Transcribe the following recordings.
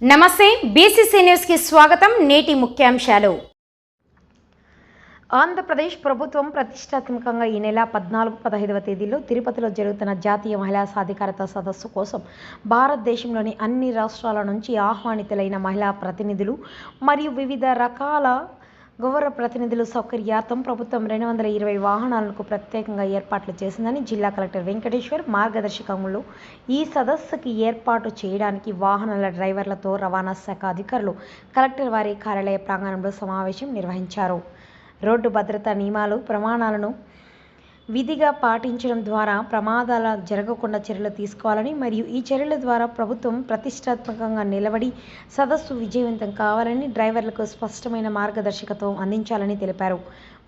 నమస్తే బీసీసీ న్యూస్కి స్వాగతం. నేటి ముఖ్యాంశాలు. ఆంధ్రప్రదేశ్ ప్రభుత్వం ప్రతిష్టాత్మకంగా ఈ నెల పద్నాలుగు పదహైదవ తేదీలో తిరుపతిలో జరుగుతున్న జాతీయ మహిళా సాధికారత సదస్సు కోసం భారతదేశంలోని అన్ని రాష్ట్రాల నుంచి ఆహ్వానితులైన మహిళా ప్రతినిధులు మరియు వివిధ రకాల గౌరవ ప్రతినిధులు సౌకర్యార్థం ప్రభుత్వం రెండు వందల ఇరవై వాహనాలకు ప్రత్యేకంగా ఏర్పాట్లు చేసిందని జిల్లా కలెక్టర్ వెంకటేశ్వర్ మార్గదర్శకంలో ఈ సదస్సుకి ఏర్పాటు చేయడానికి వాహనాల డ్రైవర్లతో రవాణా శాఖ అధికారులు కలెక్టర్ వారి కార్యాలయ ప్రాంగణంలో సమావేశం నిర్వహించారు. రోడ్డు భద్రతా నియమాలు ప్రమాణాలను విధిగా పాటించడం ద్వారా ప్రమాదాల జరగకుండా చర్యలు తీసుకోవాలని మరియు ఈ చర్యల ద్వారా ప్రభుత్వం ప్రతిష్టాత్మకంగా నిలబడి సదస్సు విజయవంతం కావాలని డ్రైవర్లకు స్పష్టమైన మార్గదర్శకత్వం అందించాలని తెలిపారు.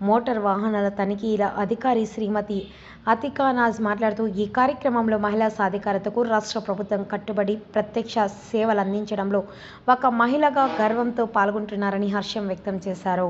మోటార్ వాహనాల తనిఖీల అధికారి శ్రీమతి అతికా నాజ్ మాట్లాడుతూ ఈ కార్యక్రమంలో మహిళా సాధికారతకు రాష్ట్ర ప్రభుత్వం కట్టుబడి ప్రత్యక్ష సేవలు అందించడంలో ఒక మహిళగా గర్వంతో పాల్గొంటున్నారని హర్షం వ్యక్తం చేశారు.